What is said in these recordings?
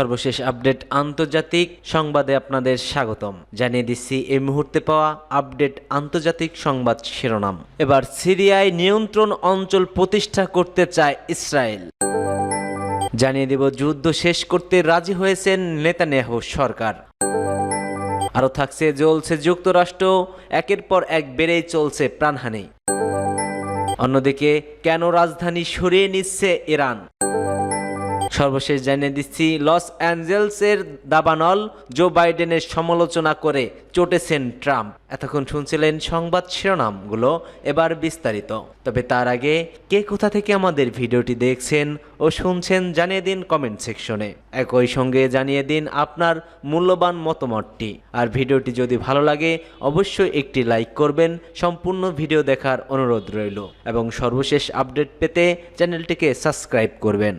সর্বশেষ আপডেট আন্তর্জাতিক সংবাদে আপনাদের স্বাগতম। জানিয়ে দিচ্ছি, এই মুহূর্তে পাওয়া আপডেট আন্তর্জাতিক সংবাদ শিরোনাম। এবার সিরিয়ায় নিয়ন্ত্রণ অঞ্চল প্রতিষ্ঠা করতে চায় ইসরায়েল। জানিয়ে দেব, যুদ্ধ শেষ করতে রাজি হয়েছেন নেতানিয়াহু সরকার। আরও থাকছে, জ্বলছে যুক্তরাষ্ট্র, একের পর এক বেড়েই চলছে প্রাণহানি। অন্যদিকে, কেন রাজধানী সরিয়ে নিচ্ছে ইরান? সর্বশেষ জানিয়ে দিচ্ছি, লস অ্যাঞ্জেলসের দাবানল জো বাইডেনের সমালোচনা করে চটেছেন ট্রাম্প। এতক্ষণ শুনছিলেন সংবাদ শিরোনামগুলো, এবার বিস্তারিত। তবে তার আগে, কে কোথা থেকে আমাদের ভিডিওটি দেখছেন ও শুনছেন জানিয়ে দিন কমেন্ট সেকশনে একই সঙ্গে জানিয়ে দিন আপনার মূল্যবান মতামতটি। আর ভিডিওটি যদি ভালো লাগে, অবশ্যই একটি লাইক করবেন, সম্পূর্ণ ভিডিও দেখার অনুরোধ রইল। এবং সর্বশেষ আপডেট পেতে চ্যানেলটিকে সাবস্ক্রাইব করবেন।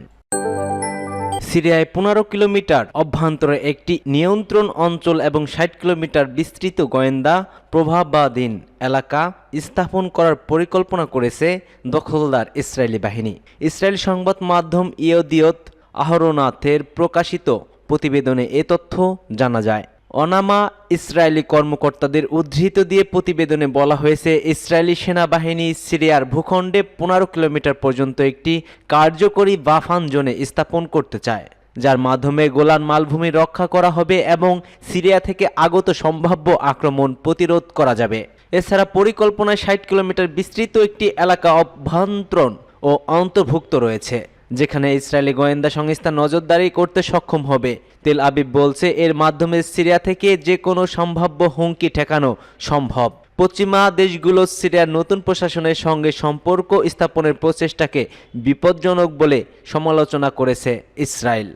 সিরিয়ায় পনেরো কিলোমিটার অভ্যন্তরে একটি নিয়ন্ত্রণ অঞ্চল এবং ষাট কিলোমিটার বিস্তৃত গোয়েন্দা প্রভাবাধীন এলাকা স্থাপন করার পরিকল্পনা করেছে দখলদার ইসরায়েলি বাহিনী। ইসরায়েল সংবাদ মাধ্যম ইয়দিয়ত আহরনাথের প্রকাশিত প্রতিবেদনে এ তথ্য জানা যায়। অনামা ইসরায়েলি কর্মকর্তাদের উদ্ধৃত দিয়ে প্রতিবেদনে বলা হয়েছে, ইসরায়েলি সেনাবাহিনী সিরিয়ার ভূখণ্ডে পনেরো কিলোমিটার পর্যন্ত একটি কার্যকরী বাফান জোনে স্থাপন করতে চায়, যার মাধ্যমে গোলান মালভূমি রক্ষা করা হবে এবং সিরিয়া থেকে আগত সম্ভাব্য আক্রমণ প্রতিরোধ করা যাবে। এছাড়া পরিকল্পনায় ষাট কিলোমিটার বিস্তৃত একটি এলাকা অভ্যন্তরণ ও অন্তর্ভুক্ত রয়েছে। যেখানে ইসরায়েলি গোয়েন্দা সংস্থা নজরদারি করতে সক্ষম হবে। তেল আবিব বলছে, এর মাধ্যমে সিরিয়া থেকে যে কোনো সম্ভাব্য হুমকি ঠেকানো সম্ভব। পশ্চিমা দেশগুলো সিরিয়ার নতুন প্রশাসনের সঙ্গে সম্পর্ক স্থাপনের প্রচেষ্টাকে বিপজ্জনক বলে সমালোচনা করেছে ইসরায়েল।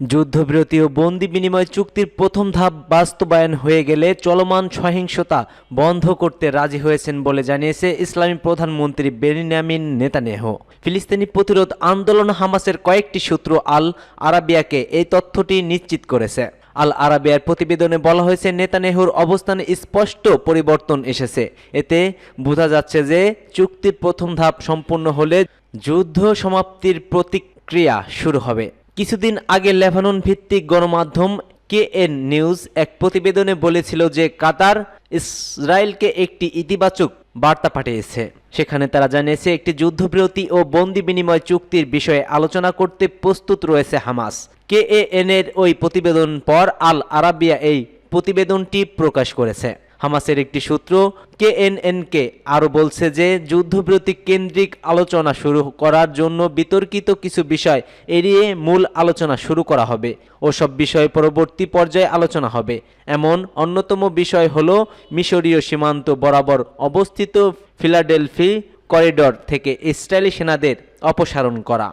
যুদ্ধবিরতি ও বন্দি বিনিময় চুক্তির প্রথম ধাপ বাস্তবায়ন হয়ে গেলে চলমান সহিংসতা বন্ধ করতে রাজি হয়েছেন বলে জানিয়েছে ইসলামী প্রধানমন্ত্রী বেনিয়ামিন নেতানেহ ফিলিস্তিনি প্রতিরোধ আন্দোলন হামাসের কয়েকটি সূত্র আল আরাবিয়াকে এই তথ্যটি নিশ্চিত করেছে। আল আরাবিয়ার প্রতিবেদনে বলা হয়েছে নেতানেহুর অবস্থানে স্পষ্ট পরিবর্তন এসেছে। এতে বোঝা যাচ্ছে যে চুক্তির প্রথম ধাপ সম্পূর্ণ হলে যুদ্ধ সমাপ্তির প্রতিক্রিয়া শুরু হবে। কিছুদিন আগে লেবানন ভিত্তিক গণমাধ্যম কে এন নিউজ এক প্রতিবেদনে বলেছিল যে কাতার ইসরায়েলকে একটি ইতিবাচক বার্তা পাঠিয়েছে। সেখানে তারা জানিয়েছে, একটি যুদ্ধবিরতি ও বন্দি বিনিময় চুক্তির বিষয়ে আলোচনা করতে প্রস্তুত রয়েছে হামাস। কেএএন এর ওই প্রতিবেদন পর আল আরাবিয়া এই প্রতিবেদনটি প্রকাশ করেছে। হামাসের একটি সূত্র কেএনএনকে আরও বলছে যে, যুদ্ধবিরতি কেন্দ্রিক আলোচনা শুরু করার জন্য বিতর্কিত কিছু বিষয় এড়িয়ে মূল আলোচনা শুরু করা হবে ওসব বিষয়ে পরবর্তী পর্যায়ে আলোচনা হবে। এমন অন্যতম বিষয় হল মিশরীয় সীমান্ত বরাবর অবস্থিত ফিলাডেলফি করিডর থেকে ইসরায়েলি সেনাদের অপসারণ করা।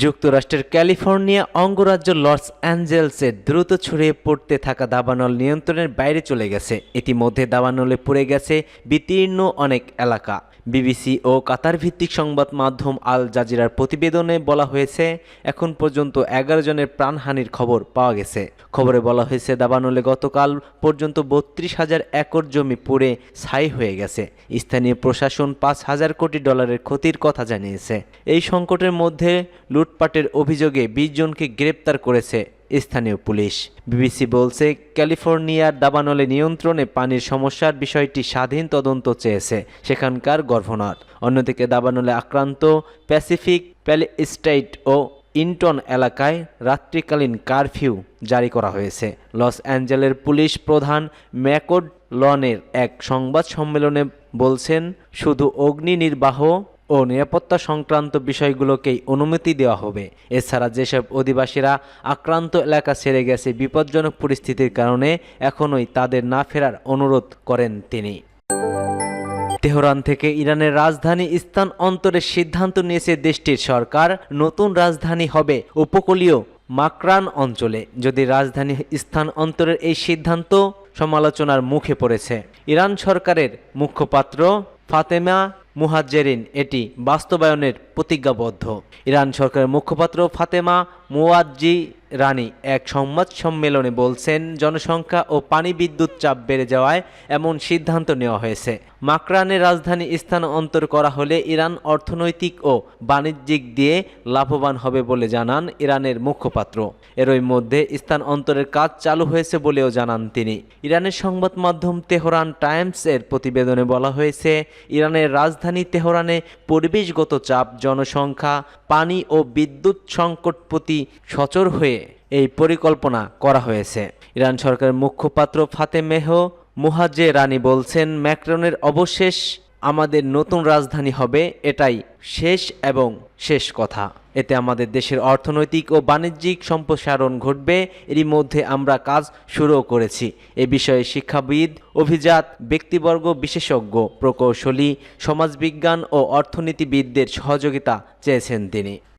যুক্তরাষ্ট্রের ক্যালিফোর্নিয়া অঙ্গরাজ্য লস অ্যাঞ্জেলসে দ্রুত ছড়িয়ে পড়তে থাকা দাবানল নিয়ন্ত্রণের বাইরে চলে গেছে। ইতিমধ্যে দাবানলে পড়ে গেছে বিতীর্ণ অনেক এলাকা। বিবিসি ও কাতার ভিত্তিক সংবাদ মাধ্যম আল জাজিরার প্রতিবেদনে বলা হয়েছে, এখন পর্যন্ত এগারো জনের প্রাণহানির খবর পাওয়া গেছে। খবরে বলা হয়েছে, দাবানলে গতকাল পর্যন্ত বত্রিশ হাজার একর জমি পুড়ে ছাই হয়ে গেছে। স্থানীয় প্রশাসন পাঁচ হাজার কোটি ডলারের ক্ষতির কথা জানিয়েছে। এই সংকটের মধ্যে লুটপাটের অভিযোগে বিশ জনকে গ্রেপ্তার করেছে স্থানীয় পুলিশ। বিবিসি বলছে, ক্যালিফোর্নিয়ার দাবানলে নিয়ন্ত্রণে পানির সমস্যার বিষয়টি স্বাধীন তদন্ত চেয়েছে, সেখানকার গভর্নর। অন্যদিকে দাবানলে আক্রান্ত প্যাসিফিক প্যালেস্টাইট ও ইন্টন এলাকায় রাত্রিকালীন কারফিউ জারি করা হয়েছে। লস অ্যাঞ্জেলের পুলিশ প্রধান ম্যাকোড লনের এক সংবাদ সম্মেলনে বলছেন, শুধু অগ্নি নির্বাহ ও নিরাপত্তা সংক্রান্ত বিষয়গুলোকেই অনুমতি দেওয়া হবে। এছাড়া যেসব অধিবাসীরা আক্রান্ত এলাকা ছেড়ে গেছে বিপজ্জনক পরিস্থিতির কারণে এখনোই তাদের না ফেরার অনুরোধ করেন তিনি। তেহরান থেকে ইরানের রাজধানী স্থান অন্তরের সিদ্ধান্ত নিয়েছে দেশটির সরকার, নতুন রাজধানী হবে উপকূলীয় মাকরান অঞ্চলে। যদি রাজধানী স্থান অন্তরের এই সিদ্ধান্ত সমালোচনার মুখে পড়েছে। ইরান সরকারের মুখপাত্র ফাতেমা মুহাজ্জেরিন এটি বাস্তবায়নের প্রতিজ্ঞাবদ্ধ। ইরান সরকারের মুখপাত্র ফাতেমা মোয়াজ্জি রানী এক সংবাদ সম্মেলনে বলছেন, জনসংখ্যা ও পানি বিদ্যুৎ চাপ বেড়ে যাওয়ায় এমন সিদ্ধান্ত নেওয়া হয়েছে। মাকরানের রাজধানী স্থানান্তর করা হলে ইরান অর্থনৈতিক ও বাণিজ্যিক দিয়ে লাভবান হবে বলে জানান ইরানের মুখপাত্র। এরই মধ্যে স্থানান্তরের কাজ চালু হয়েছে বলেও জানান তিনি। ইরানের সংবাদ মাধ্যম তেহরান টাইমস এর প্রতিবেদনে বলা হয়েছে, ইরানের রাজধানী তেহরানে পরিবেশগত চাপ জনসংখ্যা, পানি ও বিদ্যুৎ সংকট প্রতি সচর হয়ে এই পরিকল্পনা করা হয়েছে। ইরান সরকারের মুখপাত্র ফাতেমেহ মুহাজে রানী বলছেন, ম্যাক্রনের অবশেষ আমাদের নতুন রাজধানী হবে এটাই শেষ এবং শেষ কথা। এতে আমাদের দেশের অর্থনৈতিক ও বাণিজ্যিক সম্প্রসারণ ঘটবে। এরই মধ্যে আমরা কাজ শুরুও করেছি। এ বিষয়ে শিক্ষাবিদ, অভিজাত, ব্যক্তিবর্গ, বিশেষজ্ঞ, প্রকৌশলী, সমাজবিজ্ঞান ও অর্থনীতিবিদদের সহযোগিতা চেয়েছেন তিনি।